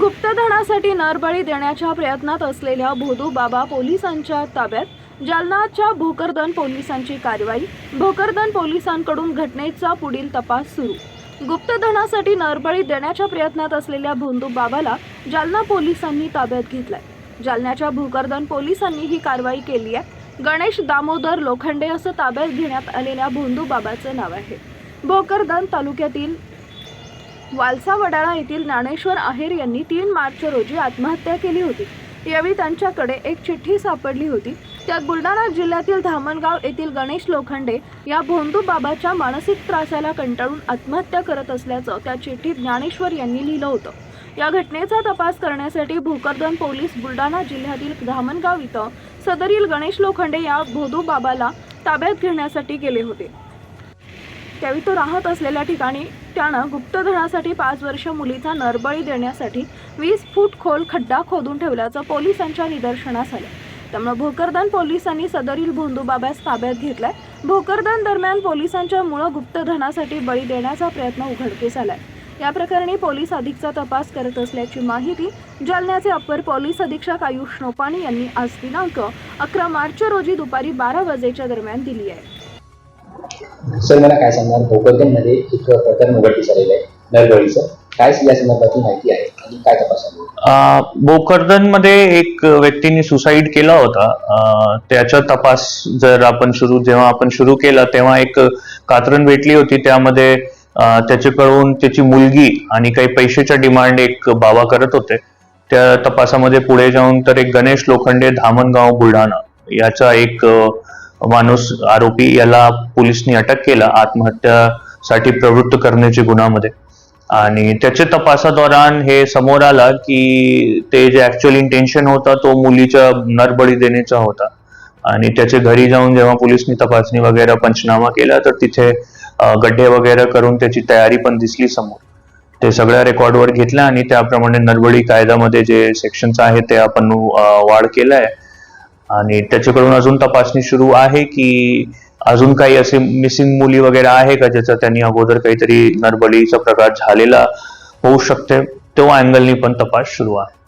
गुप्तधनासाठी नरबळी देण्याच्या प्रयत्नात असलेल्या भोदू बाबा पोलिसांच्या ताब्यात जालनाच्या भोकरदन पोलिसांची कारवाई भोकरदन पोलिसांकडून घटनेचा पुढील तपास सुरू. गुप्तधनासाठी नरबळी देण्याच्या प्रयत्नात असलेल्या भोंदू बाबाला जालना पोलिसांनी ताब्यात घेतलाय. जालन्याच्या भोकरदन पोलिसांनी ही कारवाई केली आहे. गणेश दामोदर लोखंडे असं ताब्यात घेण्यात आलेल्या भोंदू बाबाचं नाव आहे. भोकरदन तालुक्यातील वालसा वडाळा येथील ज्ञानेश्वर आहेर यांनी तीन मार्च रोजी आत्महत्या केली होती. यावेळी त्यांच्याकडे एक चिठ्ठी सापडली होती. त्यात बुलढाणा जिल्ह्यातील धामणगाव येथील गणेश लोखंडे या भोंदू बाबाच्या मानसिक त्रासाला कंटाळून आत्महत्या करत असल्याचं त्या चिठ्ठीत ज्ञानेश्वर यांनी लिहिलं होतं. या घटनेचा तपास करण्यासाठी भोकरदन पोलीस बुलढाणा जिल्ह्यातील धामणगाव इथं सदरील गणेश लोखंडे या भोदू बाबाला ताब्यात घेण्यासाठी गेले होते. त्यावेळी तो राहत असलेल्या ठिकाणी त्यानं गुप्तधनासाठी पाच वर्ष मुलीचा नरबळी देण्यासाठी वीस फूट खोल खड्डा खोदून ठेवल्याचं पोलिसांच्या निदर्शनास आलं. त्यामुळे भोकरदान पोलिसांनी सदरील बोंदूबाब्यास ताब्यात घेतलाय. भोकरदान दरम्यान पोलिसांच्या मुळं गुप्तधनासाठी बळी देण्याचा प्रयत्न उघडकीस आलाय. या प्रकरणी पोलीस अधिकचा तपास करत असल्याची माहिती जालन्याचे अप्पर पोलीस अधीक्षक आयुष नोपाणी यांनी आज दिनांक अकरा मार्च रोजी दुपारी बारा वाजेच्या दरम्यान दिली आहे. सर मला काय सांगणार? भोकरदनमध्ये एक प्रकरण उघडकीस आलेलं आहे नरबळीचं. काय या संदर्भातली माहिती आहे आणि काय तपास भोकरदनमध्ये एक व्यक्तीने सुसाईड केला होता. अं, त्याचा तपास जर आपण सुरू जेव्हा आपण सुरू केला तेव्हा एक कात्रण भेटली होती. त्यामध्ये अं, त्याच्याकडून त्याची मुलगी आणि काही पैशाच्या डिमांड एक बाबा करत होते. त्या तपासामध्ये पुढे जाऊन तर एक गणेश लोखंडे धामणगाव बुलढाणा याचा एक अं, माणूस आरोपी याला पोलिसनी अटक केला आत्महत्यासाठी प्रवृत्त करण्याच्या गुन्ह्यामध्ये. आणि त्याच्या तपासादौरान हे समोर आला की ते जे ऍक्च्युअल इंटेन्शन होता तो मुलीच्या नरबळी देण्याचा होता. आणि त्याच्या घरी जाऊन जेव्हा पोलिसनी तपासणी वगैरे पंचनामा केला तर तिथे गड्डे वगैरे करून त्याची तयारी पण दिसली समोर. ते सगळ्या रेकॉर्डवर घेतलं आणि त्याप्रमाणे नरबळी कायद्यामध्ये जे सेक्शन्स आहेत ते आपण वाढ केलाय. आणि त्याच्याकडून अजून तपासणी सुरू आहे की अजून काही असे मिसिंग मुली वगैरे आहे का ज्याचा त्यांनी अगोदर काहीतरी नरबळीचा प्रकार झालेला होऊ शकते तो अँगलनी पण तपास सुरू आहे.